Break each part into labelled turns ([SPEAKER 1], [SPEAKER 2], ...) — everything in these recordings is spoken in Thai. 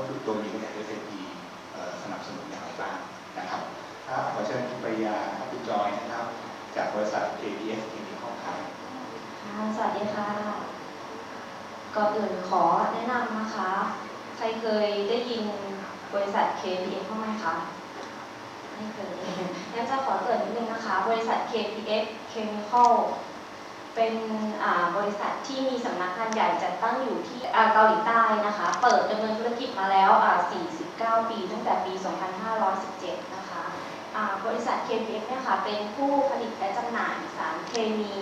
[SPEAKER 1] รกิจเนยนะก็คือตัวนี้ก็อยากให้เซทีสนับสนุนอย่างไรบ้างนะครับถ้าขอเชิญคุณปยาครับคุณจอยนะครับ จากบริษัท KPS Chemical ครับ
[SPEAKER 2] ค่ะสวัสดีค่ะ ก่อนอื่นขอแนะนำนะคะ ใครเคยได้ยินบริษัท KPX บ้างไหมคะไม่เคยงั้นจะขอเกิดนิดนึงนะคะ บริษัท KPX Chemical เป็นบริษัทที่มีสำนักงานใหญ่จัดตั้งอยู่ที่เกาหลีใต้นะคะ เปิดดำเนินธุรกิจมาแล้ว 49 ปี ตั้งแต่ปี 2517 นะคะบริษัท KPX เนี่ยค่ะเป็นผู้ผลิตและจำหน่ายสารเคมี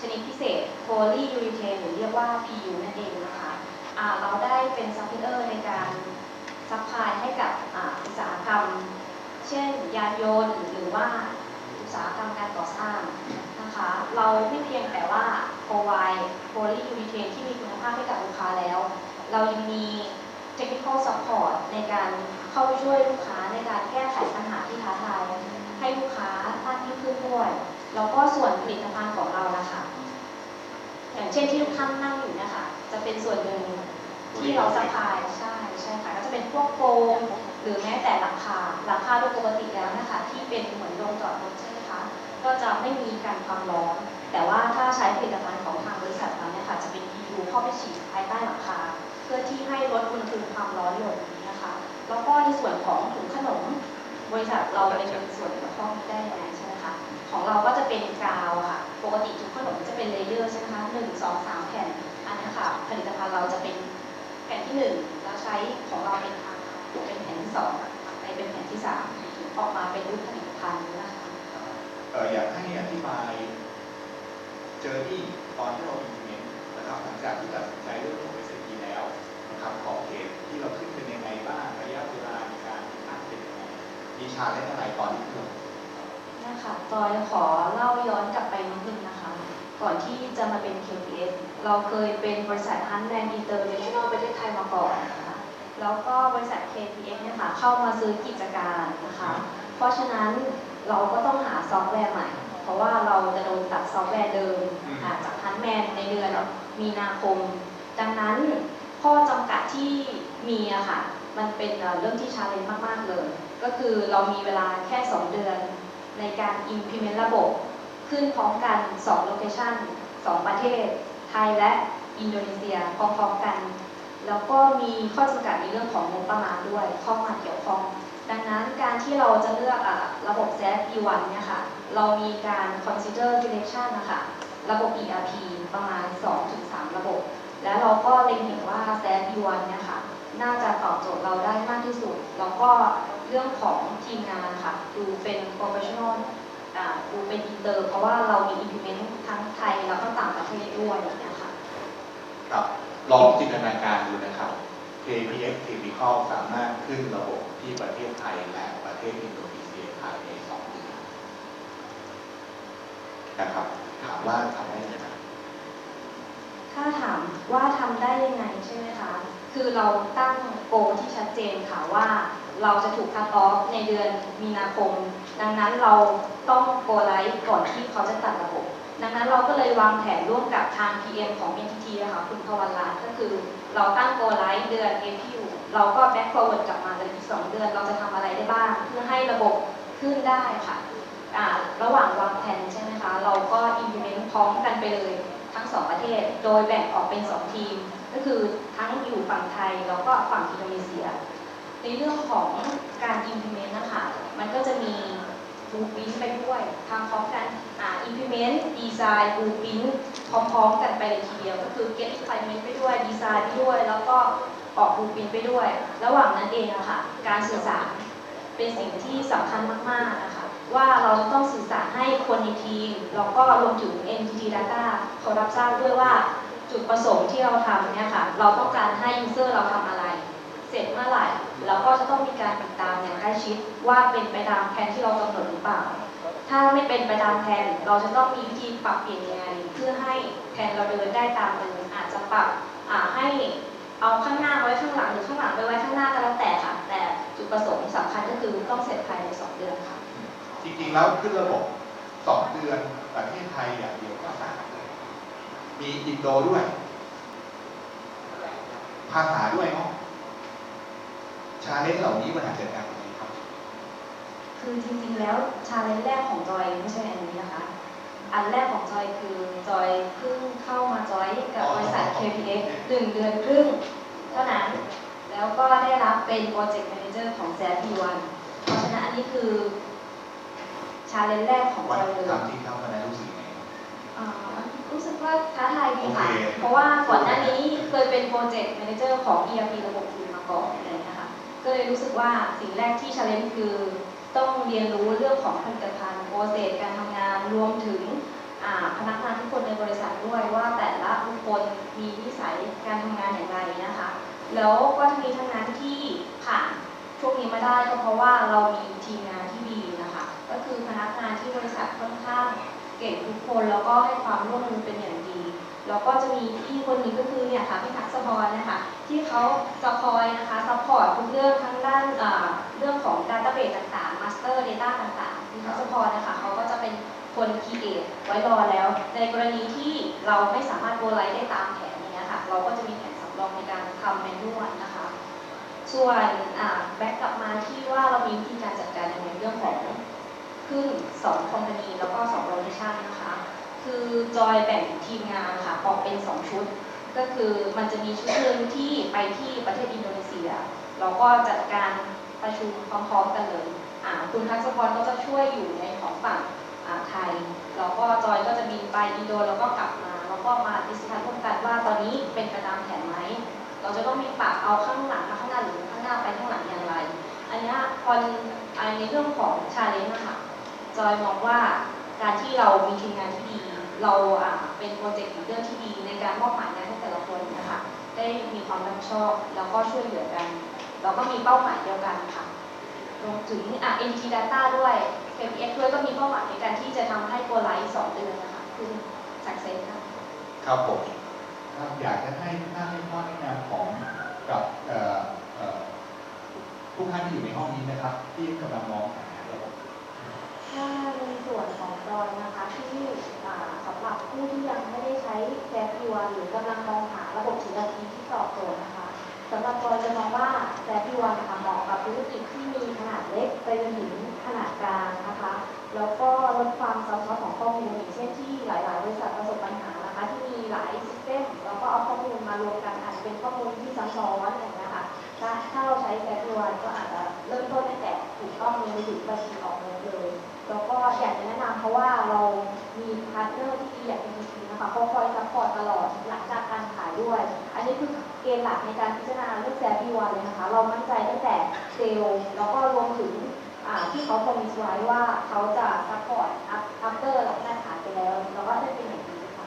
[SPEAKER 2] ชนิดพิเศษโพลียูริเทนหรือเรียกว่า PU นั่นเองนะคะอ่าเราได้เป็นซัพพลายเออร์ในการซัพพลายให้กับออุตสาหกรรม เช่นยานยนต์ หรือว่าอุตสาหกรรมการก่อสร้าง เราไม่เพียงแต่ว่า provide โพลียูริเทนที่มีคุณภาพให้กับลูกค้าแล้ว เรายังมี technical support ในการเข้าไปช่วยลูกค้าในการแก้ไขปัญหาที่ท้าทายให้ลูกค้ามากยิ่งขึ้นด้วย แล้วก็ส่วนผลิตภัณฑ์ของเรานะคะ อย่างเช่นที่ทุกท่านนั่งอยู่นะคะ จะเป็นส่วนหนึ่งที่เราสะพายใช่ใช่ค่ะก็จะเป็นพวกโฟมหรือแม้แต่หลังคาหลังคาโดยปกติแล้วนะคะ ที่เป็นเหมือนโรงจอดรถใช่ จะไม่มีการความร้อน แต่ว่าถ้าใช้ผลิตภัณฑ์ของทางบริษัทเราเนี่ยค่ะจะเป็น PU เข้าไปฉีดภายใต้หลังคา เพื่อที่ให้ลดอุณหภูมิความร้อนลงนะคะ แล้วก็ในส่วนของถุงขนม บริษัทเราเป็นส่วนเกี่ยวข้องได้ยังไงใช่ไหมคะของเราก็จะเป็นกาวค่ะ ปกติทุกขนมจะเป็นเลเยอร์ใช่ไหมคะหนึ่งสองสามแผ่น อันนี้ค่ะผลิตภัณฑ์เราจะเป็นแผ่นที่หนึ่งแล้วใช้ของเราเป็นทางเป็นแผ่นที่สองในเป็นแผ่นที่สามออกมาเป็นรูปผลิตภัณฑ์นะคะ
[SPEAKER 1] อ่ออยากให้อธิบายเจอที่ตอนที่เรา implement นะครับหลังจากที่ตัดสินใจเรื่องของ SAP แล้วนะครับขอบเขตที่เราขึ้นเป็นยังไงบ้างระยะเวลาในการตั้งเป็นยังไงมีชาเลนจ์อะไรตอนที่เรา
[SPEAKER 2] นะคะจอยขอเล่าย้อนกลับไปนิดนึงนะคะ ก่อนที่จะมาเป็น KPS เราเคยเป็นบริษัทฮันแมนอินเตอร์เนชั่นแนลประเทศไทยมาก่อนนะคะแล้วก็บริษัท KPS เนี่ยค่ะเข้ามาซื้อกิจการนะคะ เพราะฉะนั้น เราก็ต้องหาซอฟต์แวร์ใหม่ เพราะว่าเราจะโดนตัดซอฟต์แวร์เดิมอ่าจากฮันแมนในเดือนมีนาคม ดังนั้นข้อจำกัดที่มีอะค่ะ มันเป็นเอ่อเรื่องที่ชาเลนจ์มาก ๆ เลย ก็คือเรามีเวลาแค่ 2 เดือน ในการ implement ระบบ ขึ้นพร้อมกัน2 location 2 ประเทศ ไทยและอินโดนีเซียพร้อมๆกัน แล้วก็มีข้อจำกัดในเรื่องของงบประมาณด้วยเข้ามาเกี่ยวข้อง ดังนั้นการที่เราจะเลือกอะระบบ z E1 เนี่ยค่ะ เรามีการ consider selection นะคะ ระบบ ERP ประมาณ 2-3 ระบบ แล้วเราก็เล็งเห็นว่า z E1 เนี่ยค่ะ น่าจะตอบโจทย์เราได้มากที่สุด แล้วก็เรื่องของทีมงานค่ะ ดูเป็น professional อ่าดูเป็นอินเตอร์เพราะว่าเรามี implement ทั้งไทยแล้วก็ต่างประเทศด้วยอย่างเงี้ยค่ะ
[SPEAKER 1] ครับ ลองจินตนาการดูนะครับ KPX Chemical สามารถขึ้นระบบที่ประเทศไทยและประเทศอินโดนีเซียภายในสองเดือนนะครับ ถามว่าทำได้ยังไง
[SPEAKER 2] ถ้าถามว่าทำได้ยังไงใช่ไหมคะ คือเราตั้งโกที่ชัดเจนค่ะว่าเราจะถูกคัดออฟในเดือนมีนาคม ดังนั้นเราต้องโกไลฟ์ก่อนที่เขาจะตัดระบบ ดังนั้นเราก็เลยวางแผนร่วมกับทาง PM ของ NTT นะคะคุณพวันรัตน์ก็คือเราตั้งโกไลฟ์เดือน April เราก็แบ็ก f อ r w a r d กลับมาเลยอีกสองเดือนเราจะทำอะไรได้บ้าง เพื่อให้ระบบขึ้นได้ค่ะระหว่างวางแผนใช่ไหมคะ เราก็ implement พร้อมกันไปเลยทั้งสองประเทศ โดยแบ่งออกเป็น 2 ทีม ก็คือทั้งอยู่ฝั่งไทยแล้วก็ฝั่งอินโดนีเซีย ในเรื่องของการ implement นะคะ มันก็จะมี บูปินไปด้วยทำพร้อมกันอ่า implement design บูปินพร้อมๆกันไปเลยทีเดียว ก็คือ get requirement ไปด้วย design ไปด้วย แล้วก็ออกบูปินไปด้วย ระหว่างนั้นเองอะค่ะ การสื่อสารเป็นสิ่งที่สำคัญมากๆนะคะว่าเราจะต้องสื่อสารให้คนในทีมแล้วก็รวมถึง NTT Data เขารับทราบด้วยว่าจุดประสงค์ที่เราทำเนี่ยค่ะ เราต้องการให้ user เราทำอะไร เสร็จเมื่อไหร่แล้วก็จะต้องมีการติดตามอย่างใกล้ชิดว่าเป็นไปตามแผนที่เรากำหนดหรือเปล่า ถ้าไม่เป็นไปตามแผนเราจะต้องมีวิธีปรับเปลี่ยนยังไงเพื่อให้แผนเราเดินได้ตามเดิมอาจจะปรับให้เอาข้างหน้าไว้ข้างหลังหรือข้างหลังไปไว้ข้างหน้าก็แล้วแต่ค่ะแต่จุดประสงค์สำคัญก็คือต้องเสร็จภายในสองเดือนค่ะ
[SPEAKER 1] จริงๆแล้วขึ้นระบบสองเดือนประเทศไทยอย่างเดียวก็สามเดือนมมีอินโดด้วย ภาษาด้วยเนาะ ชาเลนจ์เหล่านี้บริหารจัดการยังไงครับ
[SPEAKER 2] คือจริงๆแล้วชาเลนจ์แรกของจอยไม่ใช่อันนี้นะคะ อันแรกของจอยคือจอยเพิ่งเข้ามาจอยกับบริษัท KPX หนึ่งเดือนครึ่งเท่านั้น แล้วก็ได้รับเป็นโปรเจกต์แมเนเจอร์ของ z ซ P1 เพราะฉะนั้นอันนี้คือชาเลนจ์แรกของ
[SPEAKER 1] วั
[SPEAKER 2] จ
[SPEAKER 1] น
[SPEAKER 2] อยเลย
[SPEAKER 1] ทำที่เข้ามาแล้วรู้สึกยังไงครับ
[SPEAKER 2] อ่ารู้สึกว่าท้าทายดีค่ะ
[SPEAKER 1] โอเค
[SPEAKER 2] เพราะว่าก่อนหน้านี้เคยเป็นโปรเจกต์แมเนเจอร์ของ ERP ระบบทีมมาก่อนอะไรอย่างเงี้ยค่ะ ก็เลยรู้สึกว่าสิ่งแรกที่ชาเลนจ์คือต้องเรียนรู้เรื่องของผลิตภัณฑ์โปรเซสการทำงานรวมถึงพนักงานทุกคนในบริษัทด้วยว่าแต่ละบุคคลมีนิสัยการทำงานอย่างไรนะคะ แล้วก็ทั้งนี้ทั้งนั้นที่ผ่านช่วงนี้มาได้ก็เพราะว่าเรามีทีมงานที่ดีนะคะ ก็คือพนักงานที่บริษัทค่อนข้างเก่งทุกคนแล้วก็ให้ความร่วมมือเป็นอย่าง แล้วก็จะมีพี่คนหนึงก็คือเนี่ยค่ะพี่ทักษพรนะคะที่เขาจะคอยนะคะซัพพอร์ตทุกเรื่องทั้งด้านเรื่องของ Database ต่างๆ Master Data ต่างๆพี่ทักษพรนะคะเขาก็จะเป็นคนคีเอทไว้รอแล้ว ในกรณีที่เราไม่สามารถโกไลท์ได้ตามแผนนี้ค่ะเราก็จะมีแผนสำรองในการทำแมนนวลนะคะ ส่วนแบ็กกลับมาที่ว่าเรามีวิธีการจัดการยังไงเรื่องของขึ้น2คอมพานีแล้วก็2โลเคชันนะคะ จอยแบ่งทีมงานค่ะออกเป็น 2 ชุด ก็คือมันจะมีชุดหนึ่งที่ไปที่ประเทศอินโดนีเซีย เราก็จัดการประชุมพร้อมๆกันเลยคุณทักษพรก็จะช่วยอยู่ในของฝั่งไทย แล้วก็จอยก็จะบินไปอินโดแล้วก็กลับมา แล้วก็มาดิสคัทร่วมกันว่าตอนนี้เป็นไปตามแผนไหม เราจะต้องมีปรับเอาข้างหลังมาข้างหน้าหรือข้างหน้าไปข้างหลังอย่างไร อันนี้พออันในเรื่องของชาเลนจ์นะคะจอยมองว่าการที่เรามีทีมงานที่ดี เราอ่าเป็นโปรเจกต์ลีดเดอร์ที่ดีในการมอบหมายงานให้แต่ละคนนะคะได้มีความรับผิดชอบแล้วก็ช่วยเหลือกัน เราก็มีเป้าหมายเดียวกันค่ะรวมถึงอะ NT Data ด้วย KPS ด้วยก็มีเป้าหมายในการที่จะทำให้โกไลท์สองเดือนนะคะคือ success ค่ะ
[SPEAKER 1] ครับผมครับอยากจะให้ท่านให้ข้อแนะนำของกับเอ่อเอ่อทุกท่านที่อยู่ในห้องนี้นะครับ ที่กำลังมองหาระบบ
[SPEAKER 2] ถ้าในส่วนของจอยนะคะที่อ่าสำหรับ ผู้ที่ยังไม่ได้ใช้แซฟยูหรือกำลังมองหาระบบศิลปีที่ตอบโจทย์นะคะสำหรับจอยจะมองว่าแซฟยูนะคะเหมาะกับธุรกิจที่มีขนาดเล็กไปจนถึงขนาดกลางนะคะ แล้วก็ลดความซับซ้อนของข้อมูลอย่างเช่นที่หลาย ๆ บริษัทประสบปัญหานะคะ ที่มีหลายซิสเต็มแล้วก็เอาข้อมูลมารวมกันอาจจะเป็นข้อมูลที่ซ้ำซ้อนอย่างนี้ยค่ะถ้าเราใช้แซฟยูก็อาจจะเริ่มต้นตั้งแต่ถูกต้องเลยถึงบัญชีออกเงินเลย แล้วก็อยากจะแนะนำเพราะว่าเรามีพาร์ทเนอร์ที่ดีอย่าง NTT นะคะเขาคอยซัพพอร์ตตลอดหลังจากการขายด้วย อันนี้คือเกณฑ์หลักในการพิจารณาเรื่องแซฟวีวันเลยนะคะ เรามั่นใจตั้งแต่เซลล์แล้วก็รวมถึงที่เขาคอมมิชไว้ว่าเขาจะซัพพอร์ตอัพเตอร์หลังการขายไปแล้ว แล้วก็ได้เป็นอย่างดีค่ะ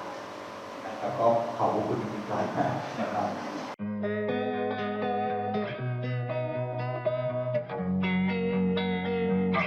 [SPEAKER 1] นะครับก็ขอบคุณคุณจอยมากนะครับ